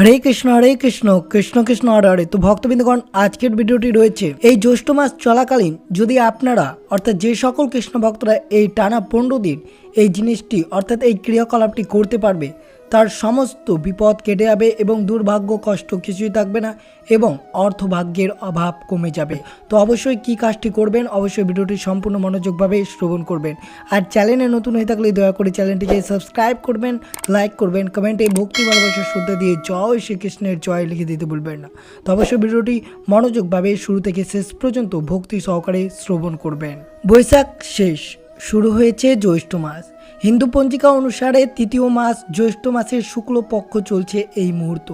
হরে কৃষ্ণ হরে কৃষ্ণ কৃষ্ণ কৃষ্ণ, হরে হরে। তো ভক্তবৃন্দগণ, আজকের ভিডিওটি রয়েছে এই জ্যৈষ্ঠ মাস চলাকালীন যদি আপনারা, অর্থাৎ যে সকল কৃষ্ণ ভক্তরা এই টানা পনেরো দিন এই জিনিসটি, অর্থাৎ এই ক্রিয়াকলাপটি করতে পারবে তার সমস্ত বিপদ কেটে যাবে এবং দুর্ভাগ্য কষ্ট কিছুই থাকবে না এবং অর্থভাগ্যের অভাব কমে যাবে। তো অবশ্যই কি কাজটি করবেন? অবশ্যই ভিডিওটি সম্পূর্ণ মনোযোগভাবে শ্রবণ করবেন। আর চ্যানেলে নতুন হয়ে থাকলে দয়া করে চ্যানেলটিকে সাবস্ক্রাইব করবেন, লাইক করবেন, কমেন্টে ভক্তি, ভালোবাসার শ্রদ্ধা দিয়ে জয় শ্রীকৃষ্ণের জয় লিখে দিতে ভুলবেন না। তো অবশ্যই ভিডিওটি মনোযোগভাবে শুরু থেকে শেষ পর্যন্ত ভক্তি সহকারে শ্রবণ করবেন। বৈশাখ শেষ, শুরু হয়েছে জ্যৈষ্ঠ মাস। হিন্দু পঞ্জিকা অনুসারে তৃতীয় মাস, জ্যৈষ্ঠ মাসের শুক্লপক্ষ চলছে এই মুহূর্ত।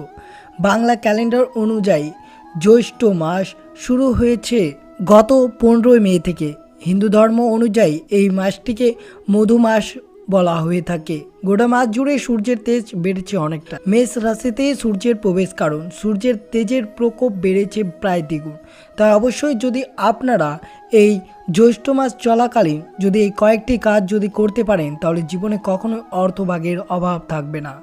বাংলা ক্যালেন্ডার অনুযায়ী জ্যৈষ্ঠ মাস শুরু হয়েছে গত পনেরোই মে থেকে। হিন্দু ধর্ম অনুযায়ী এই মাসটিকে মধু মাস বলা হয়ে থাকে। গোটা মাস জুড়ে সূর্যের তেজ বেড়েছে অনেকটা। মেষ রাশিতে সূর্যের প্রবেশ কারণ, সূর্যের তেজের প্রকোপ বেড়েছে প্রায় দ্বিগুণ। তাই অবশ্যই যদি আপনারা এই জ্যৈষ্ঠ মাস চলাকালীন যদি এই কয়েকটি কাজ যদি করতে পারেন, তাহলে জীবনে কখনো অর্থভাগের অভাব থাকবে না।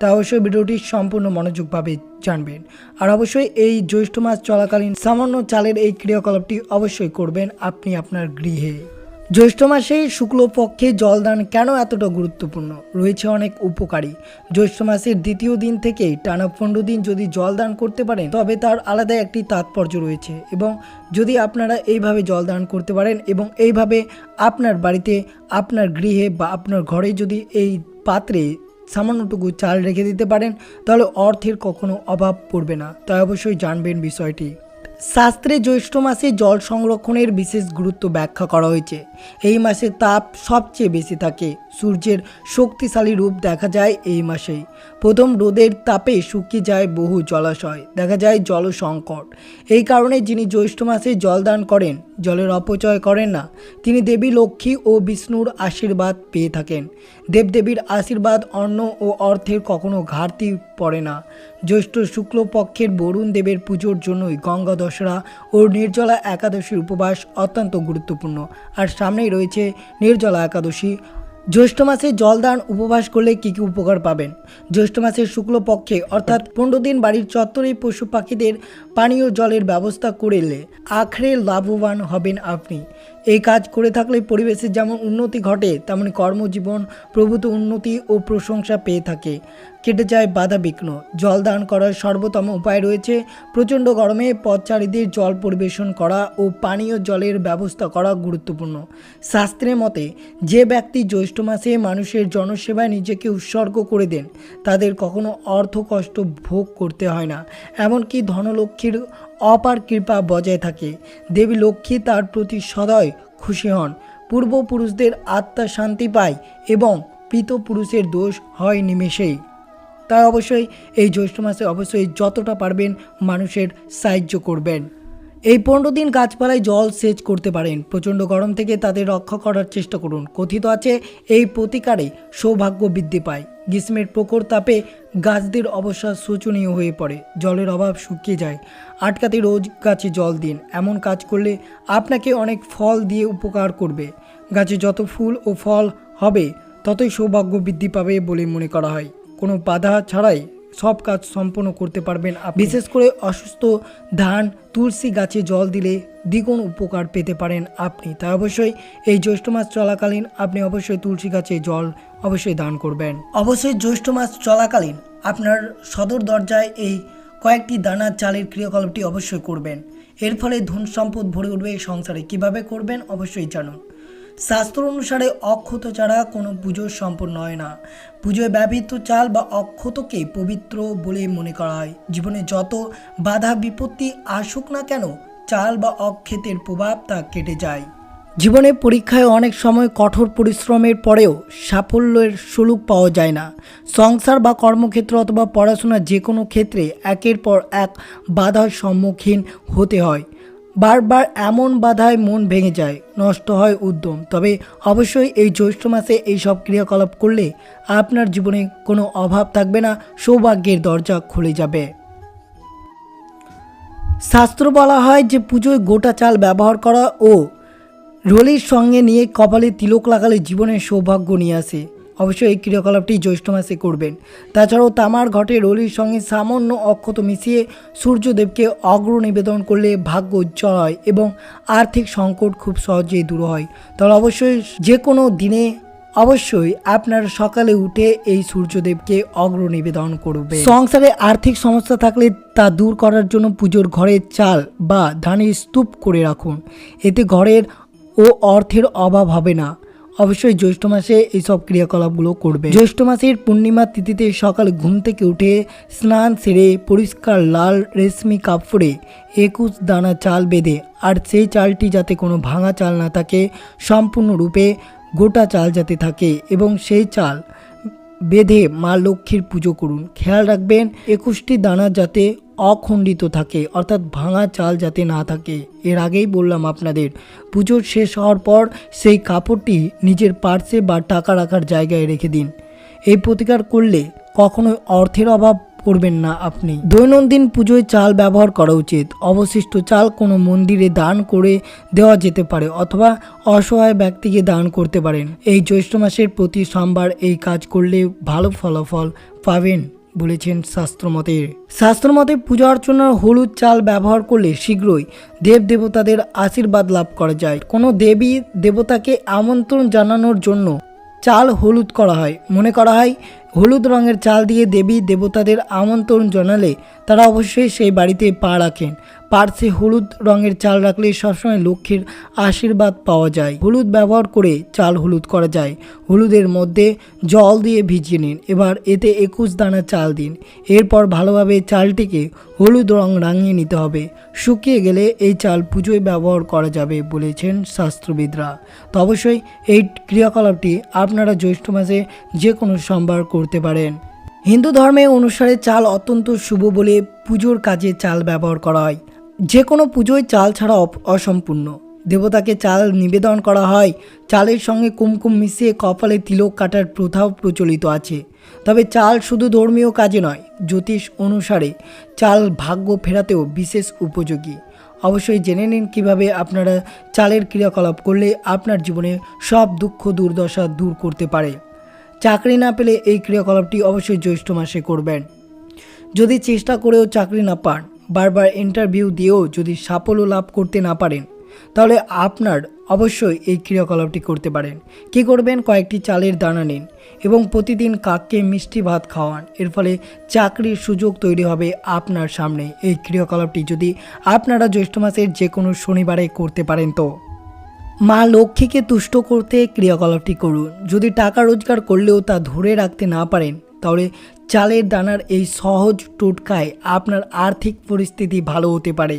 তা অবশ্যই ভিডিওটি সম্পূর্ণ মনোযোগভাবে জানবেন। আর অবশ্যই এই জ্যৈষ্ঠ মাস চলাকালীন সামান্য চালের এই ক্রিয়াকলাপটি অবশ্যই করবেন আপনি আপনার গৃহে। জ্যৈষ্ঠ মাসে শুক্লপক্ষে জলদান কেন এতটা গুরুত্বপূর্ণ? রয়েছে অনেক উপকারী। জ্যৈষ্ঠ মাসের দ্বিতীয় দিন থেকেই টানা পনেরো দিন যদি জলদান করতে পারেন, তবে তার আলাদা একটি তাৎপর্য রয়েছে এবং যদি আপনারা এইভাবে জলদান করতে পারেন এবং এইভাবে আপনার বাড়িতে, আপনার গৃহে বা আপনার ঘরে যদি এই পাত্রে সামান্যটুকু চাল রেখে দিতে পারেন, তাহলে অর্থের কখনো অভাব পড়বে না। তাই অবশ্যই জানবেন বিষয়টি। শাস্ত্রে জ্যৈষ্ঠ মাসে জল সংরক্ষণের বিশেষ গুরুত্ব ব্যাখ্যা করা হয়েছে। এই মাসে তাপ সবচেয়ে বেশি থাকে। সূর্যের শক্তিশালী রূপ দেখা যায় এই মাসেই। প্রথম রোদের তাপে শুকিয়ে যায় বহু জলাশয়, দেখা যায় জল সংকট এই কারণে যিনি জ্যৈষ্ঠ মাসে জল দান করেন, জলের অপচয় করেন না। তিনি দেবী লক্ষ্মী ও বিষ্ণুর আশীর্বাদ পেয়ে থাকেন। দেবদেবীর আশীর্বাদ অন্ন ও অর্থের কখনো ঘাটতি পড়ে না। জ্যৈষ্ঠ শুক্লপক্ষের বরুণ দেবের পুজোর জন্যই গঙ্গা দশরা ও নির্জলা একাদশীর উপবাস অত্যন্ত গুরুত্বপূর্ণ। আর সামনেই রয়েছে নির্জলা একাদশী। জ্যৈষ্ঠ মাসে জলদান উপবাস করলে কী কী উপকার পাবেন? জ্যৈষ্ঠ মাসের শুক্লপক্ষে অর্থাৎ পনেরো দিন বাড়ির চত্বরে পশু পাখিদের পানীয় জলের ব্যবস্থা করলে আখড়ে লাভবান হবেন আপনি। এই কাজ করে থাকলে পরিবেশের যেমন উন্নতি ঘটে, তেমনি কর্মজীবন, প্রভূত উন্নতি ও প্রশংসা পেয়ে থাকে। কেটে যায় বাধা বিঘ্ন। জল দান করার সর্বোত্তম উপায় রয়েছে প্রচণ্ড গরমে পথচারীদের জল পরিবেশন করা ও পানীয় জলের ব্যবস্থা করা গুরুত্বপূর্ণ। শাস্ত্রের মতে, যে ব্যক্তি জ্যৈষ্ঠ মাসে মানুষের জনসেবায় নিজেকে উৎসর্গ করে দেন, তাদের কখনো অর্থ কষ্ট ভোগ করতে হয় না। এমনকি ধনলক্ষ্মীর অপার কৃপা বজায় থাকে। দেবী লক্ষ্মী তার প্রতি সদয় খুশি হন। পূর্বপুরুষদের আত্মা শান্তি পায় এবং পিতপুরুষের দোষ হয় নিমেষেই। তাই অবশ্যই এই জ্যৈষ্ঠ মাসে অবশ্যই যতটা পারবেন মানুষের সাহায্য করবেন। এই পনেরো দিন গাছপালায় জল সেচ করতে পারেন। প্রচণ্ড গরম থেকে তাদের রক্ষা করার চেষ্টা করুন। কথিত আছে, এই প্রতিকারে সৌভাগ্য বৃদ্ধি পায়। গ্রীষ্মের প্রখর তাপে গাছদের অবস্থা শোচনীয় হয়ে পড়ে। জলের অভাব শুকিয়ে যায়। আটকাতে রোজ গাছে জল দিন। এমন কাজ করলে আপনাকে অনেক ফল দিয়ে উপকার করবে। গাছে যত ফুল ও ফল হবে, ততই সৌভাগ্য বৃদ্ধি পাবে বলে মনে করা হয়। কোনো বাধা ছাড়াই সব কাজ সম্পন্ন করতে পারবেন। বিশেষ করে অসুস্থ ধান তুলসী গাছে জল দিলে দ্বিগুণ উপকার পেতে পারেন আপনি। তাই অবশ্যই এই জ্যৈষ্ঠ মাস চলাকালীন আপনি অবশ্যই তুলসী গাছে জল অবশ্যই দান করবেন। অবশ্যই জ্যৈষ্ঠ মাস চলাকালীন আপনার সদর দরজায় এই কয়েকটি দানা চালের ক্রিয়াকলাপটি অবশ্যই করবেন। এর ফলে ধন সম্পদ ভরে উঠবে এই সংসারে। কীভাবে করবেন অবশ্যই জানুন। শাস্ত্র অনুসারে অক্ষত ছাড়া কোনো পুজো সম্পন্ন হয় না। পুজোয় ব্যবহৃত চাল বা অক্ষতকে পবিত্র বলে মনে করা হয়। জীবনে যত বাধা বিপত্তি আসুক না কেন, চাল বা অক্ষেতের প্রভাব তা কেটে যায়। জীবনে পরীক্ষায় অনেক সময় কঠোর পরিশ্রমের পরেও সাফল্যের সুলুক পাওয়া যায় না। সংসার বা কর্মক্ষেত্র অথবা পড়াশোনা যে কোনো ক্ষেত্রে একের পর এক বাধার সম্মুখীন হতে হয়। বারবার এমন বাধায় মন ভেঙে যায়, নষ্ট হয় উদ্যম। তবে অবশ্যই এই জ্যৈষ্ঠ মাসে এই সব ক্রিয়াকলাপ করলে আপনার জীবনে কোনো অভাব থাকবে না, সৌভাগ্যের দরজা খুলে যাবে। শাস্ত্র বলা হয় যে, পুজোয় গোটা চাল ব্যবহার করা ও রোলির সঙ্গে নিয়ে কপালে তিলক লাগালে জীবনের সৌভাগ্য নিয়ে আসে। অবশ্যই এই ক্রিয়াকলাপটি জ্যৈষ্ঠ মাসে করবেন। তাছাড়াও তামার ঘটে রলির সঙ্গে সামান্য অক্ষত মিশিয়ে সূর্যদেবকে অগ্র নিবেদন করলে ভাগ্য উজ্জ্বল হয় এবং আর্থিক সংকট খুব সহজেই দূর হয়। তাহলে অবশ্যই যে কোনো দিনে অবশ্যই আপনার সকালে উঠে এই সূর্যদেবকে অগ্র নিবেদন করবে। সংসারে আর্থিক সমস্যা থাকলে তা দূর করার জন্য পুজোর ঘরের চাল বা ধানের স্তূপ করে রাখুন। এতে ঘরের ও অর্থের অভাব হবে না। অবশ্যই জ্যৈষ্ঠ মাসে এইসব ক্রিয়াকলাপগুলো করবে। জ্যৈষ্ঠ মাসের পূর্ণিমা তিথিতে সকাল ঘুম থেকে উঠে স্নান সেরে পরিষ্কার লাল রেশমি কাপড়ে একুশ দানা চাল বেঁধে আর সেই চালটি যাতে কোনো ভাঙা চাল না থাকে, সম্পূর্ণরূপে গোটা চাল যাতে থাকে এবং সেই চাল বেঁধে মা লক্ষ্মীর পুজো করুন। খেয়াল রাখবেন, একুশটি দানা যাতে অখণ্ডিত থাকে, অর্থাৎ ভাঙা চাল যাতে না থাকে। এর আগেই বললাম আপনাদের, পুজোর শেষ হওয়ার পর সেই কাপড়টি নিজের পার্সে বা টাকা রাখার জায়গায় রেখে দিন। এই প্রতিকার করলে কখনোই অর্থের অভাব করবেন না আপনি। দৈনন্দিন পুজোয় চাল ব্যবহার করা উচিত। অবশিষ্ট চাল কোনো মন্দিরে দান করে দেওয়া যেতে পারে অথবা অসহায় ব্যক্তিকে দান করতে পারেন। এই জ্যৈষ্ঠ মাসের প্রতি সোমবার এই কাজ করলে ভালো ফলাফল পাবেন। বলেছেন শাস্ত্রমতে। শাস্ত্রমতে পূজা অর্চনার হলুদ চাল ব্যবহার করলে শীঘ্রই দেব দেবতাদের আশীর্বাদ লাভ করা যায়। কোনো দেবী দেবতাকে আমন্ত্রণ জানানোর জন্য চাল হলুদ করা হয়। মনে করা হয়, হলুদ রঙের চাল দিয়ে দেবী দেবতাদের আমন্ত্রণ জানালে তারা অবশ্যই সেই বাড়িতে পা রাখেন। পার্শ্বে হলুদ রঙের চাল রাখলে সবসময় লক্ষ্মীর আশীর্বাদ পাওয়া যায়। হলুদ ব্যবহার করে চাল হলুদ করা যায়। হলুদের মধ্যে জল দিয়ে ভিজিয়ে নিন। এবার এতে একুশ দানা চাল দিন। এরপর ভালোভাবে চালটিকে হলুদ রং রাঙিয়ে নিতে হবে। শুকিয়ে গেলে এই চাল পুজোয় ব্যবহার করা যাবে বলেছেন শাস্ত্রবিদরা। তো অবশ্যই এই ক্রিয়াকলাপটি আপনারা জ্যৈষ্ঠ মাসে যে কোনো সোমবার করতে পারেন। হিন্দু ধর্মে অনুসারে চাল অত্যন্ত শুভ বলে পুজোর কাজে চাল ব্যবহার করা হয়। যে কোনো পুজোয় চাল ছাড়া অসম্পূর্ণ। দেবতাকে চাল নিবেদন করা হয়। চালের সঙ্গে কুমকুম মিশিয়ে কপালে তিলক কাটার প্রথাও প্রচলিত আছে। তবে চাল শুধু ধর্মীয় কাজে নয়, জ্যোতিষ অনুসারে চাল ভাগ্য ফেরাতেও বিশেষ উপযোগী। অবশ্যই জেনে নিন কীভাবে আপনারা চালের ক্রিয়াকলাপ করলে আপনার জীবনে সব দুঃখ, দুর্দশা দূর করতে পারে। চাকরি না পেলে এই ক্রিয়াকলাপটি অবশ্যই জ্যৈষ্ঠ মাসে করবেন। যদি চেষ্টা করেও চাকরি না পান বারবার ইন্টারভিউ দিয়েও যদি সাফল্য লাভ করতে না পারেন, তাহলে আপনার অবশ্যই এই ক্রিয়াকলাপটি করতে পারেন। কি করবেন? কয়েকটি চালের দানা নিন এবং প্রতিদিন কাককে মিষ্টি ভাত খাওয়ান। এর ফলে চাকরির সুযোগ তৈরি হবে আপনার সামনে। এই ক্রিয়াকলাপটি যদি আপনারা জ্যৈষ্ঠ মাসের যে কোনো শনিবারে করতে পারেন তো। মা লক্ষ্মীকে তুষ্ট করতে ক্রিয়াকলাপটি করুন। যদি টাকা রোজগার করলেও তা ধরে রাখতে না পারেন, তাহলে চালের দানার এই সহজ টোটকায় আপনার আর্থিক পরিস্থিতি ভালো হতে পারে।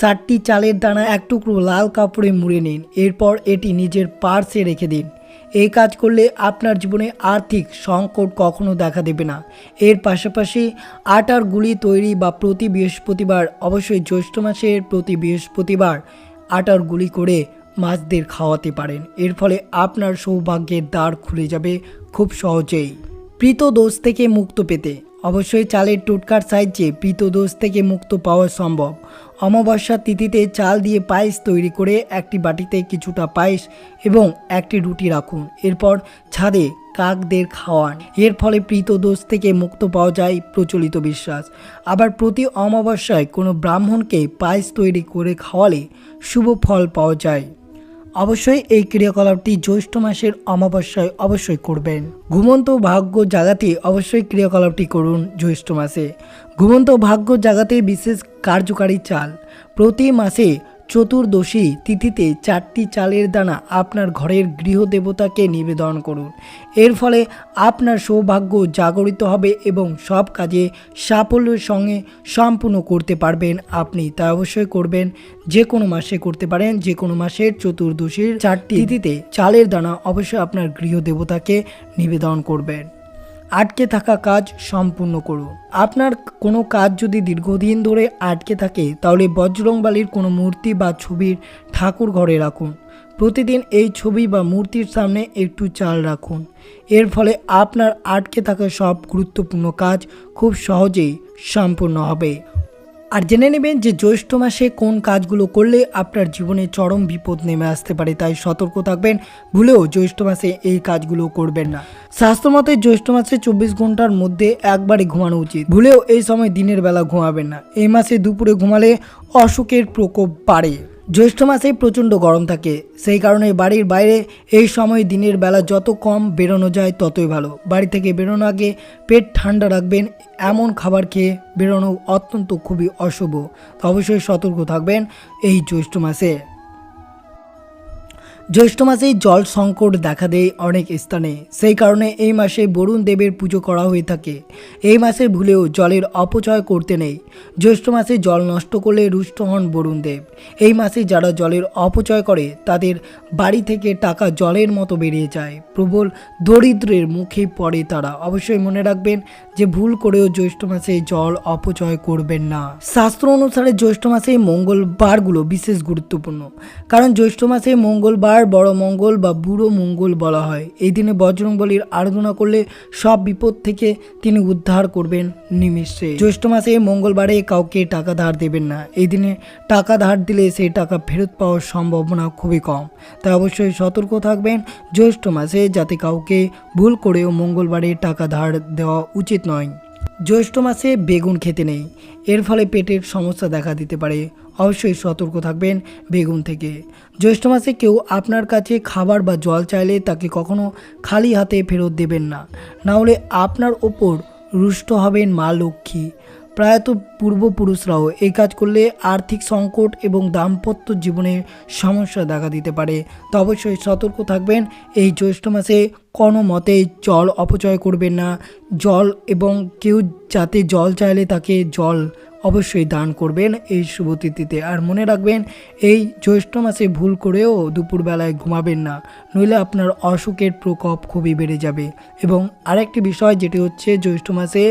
ষাটটি চালের দানা এক টুকরো লাল কাপড়ে মুড়ে নিন, এরপর এটি নিজের পার্সে রেখে দিন। এই কাজ করলে আপনার জীবনে আর্থিক সংকট কখনো দেখা দেবে না। এর পাশাপাশি আটার গুলি তৈরি বা প্রতি বৃহস্পতিবার, অবশ্যই জ্যৈষ্ঠ মাসের প্রতি বৃহস্পতিবার আটার গুলি করে মাছদের খাওয়াতে পারেন। এর ফলে আপনার সৌভাগ্যের দ্বার খুলে যাবে খুব সহজেই। প্রীত দোষ থেকে মুক্ত পেতে। অবশ্যই চালের টোটকার সাহায্যে প্রীত দোষ থেকে মুক্ত পাওয়া সম্ভব। অমাবস্যা তিথিতে চাল দিয়ে পায়েস তৈরি করে একটি বাটিতে কিছুটা পায়েস এবং একটি রুটি রাখুন। এরপর ছাদে কাকদের খাওয়ান। এর ফলে প্রীত দোষ থেকে মুক্ত পাওয়া যায় প্রচলিত বিশ্বাস। আবার প্রতি অমাবস্যায় কোনো ব্রাহ্মণকে পায়েস তৈরি করে খাওয়ালে শুভ ফল পাওয়া যায়। অবশ্যই এই ক্রিয়াকলাপটি জ্যৈষ্ঠ মাসের অমাবস্যায় অবশ্যই করবেন। ঘুমন্ত ভাগ্য জাগাতে অবশ্যই ক্রিয়াকলাপটি করুন জ্যৈষ্ঠ মাসে। ঘুমন্ত ভাগ্য জাগাতে বিশেষ কার্যকারী চাল। প্রতি মাসে চতুর্দশী তিথিতে চারটি চালের দানা আপনার ঘরের গৃহদেবতাকে নিবেদন করুন। এর ফলে আপনার সৌভাগ্য জাগরিত হবে এবং সব কাজে সাফল্যের সঙ্গে সম্পূর্ণ করতে পারবেন আপনি। তা অবশ্যই করবেন। যে কোনো মাসে করতে পারেন, যে কোনো মাসের চতুর্দশীর চারটি তিথিতে চালের দানা অবশ্যই আপনার গৃহদেবতাকে নিবেদন করবেন। আটকে থাকা কাজ সম্পূর্ণ করুন আপনার কোনো কাজ যদি দীর্ঘদিন ধরে আটকে থাকে, তাহলে বজরংবালির কোনো মূর্তি বা ছবির ঠাকুর ঘরে রাখুন। প্রতিদিন এই ছবি বা মূর্তির সামনে একটু চাল রাখুন। এর ফলে আপনার আটকে থাকা সব গুরুত্বপূর্ণ কাজ খুব সহজেই সম্পূর্ণ হবে। আর জেনে নেবেন যে জ্যৈষ্ঠ মাসে কোন কাজগুলো করলে আপনার জীবনে চরম বিপদ নেমে আসতে পারে, তাই সতর্ক থাকবেন। ভুলেও জ্যৈষ্ঠ মাসে এই কাজগুলো করবেন না। স্বাস্থ্য মতে জ্যৈষ্ঠ মাসে চব্বিশ ঘণ্টার মধ্যে একবারই ঘুমানো উচিত। ভুলেও এই সময় দিনের বেলা ঘুমাবেন না। এই মাসে দুপুরে ঘুমালে অসুখের প্রকোপ বাড়ে। জ্যৈষ্ঠ মাসেই প্রচণ্ড গরম থাকে। সেই কারণে বাড়ির বাইরে এই সময় দিনের বেলা যত কম বেরোনো যায় ততই ভালো। বাড়ি থেকে বেরোনো আগে পেট ঠান্ডা রাখবেন, এমন খাবার খেয়ে বেরোনো অত্যন্ত খুবই অশুভ। অবশ্যই সতর্ক থাকবেন এই জ্যৈষ্ঠ মাসে। জ্যৈষ্ঠ মাসেই জল সংকট দেখা দেয় অনেক স্থানে। সেই কারণে এই মাসে বরুণ দেবের পুজো করা হয়ে থাকে। এই মাসে ভুলেও জলের অপচয় করতে নেই। জ্যৈষ্ঠ মাসে জল নষ্ট করলে রুষ্ট হন বরুণ দেব। এই মাসে যারা জলের অপচয় করে, তাদের বাড়ি থেকে টাকা জলের মতো বেরিয়ে যায়। প্রবল দরিদ্রের মুখে পড়ে তারা। অবশ্যই মনে রাখবেন যে ভুল করেও জ্যৈষ্ঠ মাসে জল অপচয় করবেন না। শাস্ত্র অনুসারে জ্যৈষ্ঠ মাসে মঙ্গলবারগুলো বিশেষ গুরুত্বপূর্ণ। কারণ জ্যৈষ্ঠ মাসে মঙ্গলবার বড় মঙ্গল বা বুড়ো মঙ্গল বলা হয়। এই দিনে বজরংবলীর আরাধনা করলে সব বিপদ থেকে তিনি উদ্ধার করবেন নিমিষে। জ্যৈষ্ঠ মাসে মঙ্গলবারে কাউকে টাকা ধার দেবেন না। এই দিনে টাকা ধার দিলে সেই টাকা ফেরত পাওয়ার সম্ভাবনা খুবই কম। তাই অবশ্যই সতর্ক থাকবেন জ্যৈষ্ঠ মাসে যাতে কাউকে ভুল করেও মঙ্গলবারে টাকা ধার দেওয়া উচিত নয়। জ্যৈষ্ঠ মাসে বেগুন খেতে নেই। এর ফলে পেটের সমস্যা দেখা দিতে পারে। অবশ্যই সতর্ক থাকবেন বেগুন থেকে। জ্যৈষ্ঠ মাসে কেউ আপনার কাছে খাবার বা জল চাইলে তাকে কখনো খালি হাতে ফেরত দেবেন না। না হলে আপনার ওপর রুষ্ট হবেন মা লক্ষ্মী। প্রায়ত পূর্বপুরুষরাও এই কাজ করলে আর্থিক সংকট এবং দাম্পত্য জীবনে সমস্যা দেখা দিতে পারে। তো অবশ্যই সতর্ক থাকবেন। এই জ্যৈষ্ঠ মাসে কোনো মতে জল অপচয় করবেন না। জল এবং কেউ যাতে জল চাইলে তাকে জল অবশ্যই দান করবেন এই শুভ তিথিতে। আর মনে রাখবেন, এই জ্যৈষ্ঠ মাসে ভুল করেও দুপুরবেলায় ঘুমাবেন না, নইলে আপনার অসুখের প্রকোপ খুবই বেড়ে যাবে। এবং আরেকটি বিষয় যেটি হচ্ছে, জ্যৈষ্ঠ মাসে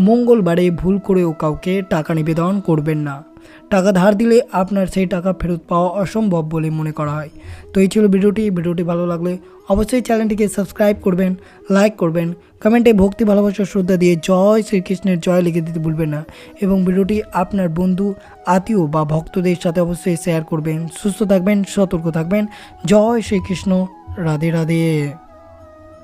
মঙ্গলবারে ভুল করেও কাউকে টাকা নিবেদন করবেন না। টাকা ধার দিলে আপনার সেই টাকা ফেরত পাওয়া অসম্ভব বলে মনে করা হয়। তো এই ছিল ভিডিওটি। ভিডিওটি ভালো লাগলে অবশ্যই চ্যানেলটিকে সাবস্ক্রাইব করবেন, লাইক করবেন, কমেন্টে ভক্তি, ভালোবাসা, শ্রদ্ধা দিয়ে জয় শ্রীকৃষ্ণের জয় লিখে দিতে ভুলবেন না এবং ভিডিওটি আপনার বন্ধু, আত্মীয় বা ভক্তদের সাথে অবশ্যই শেয়ার করবেন। সুস্থ থাকবেন, সতর্ক থাকবেন। জয় শ্রীকৃষ্ণ। রাধে রাধে।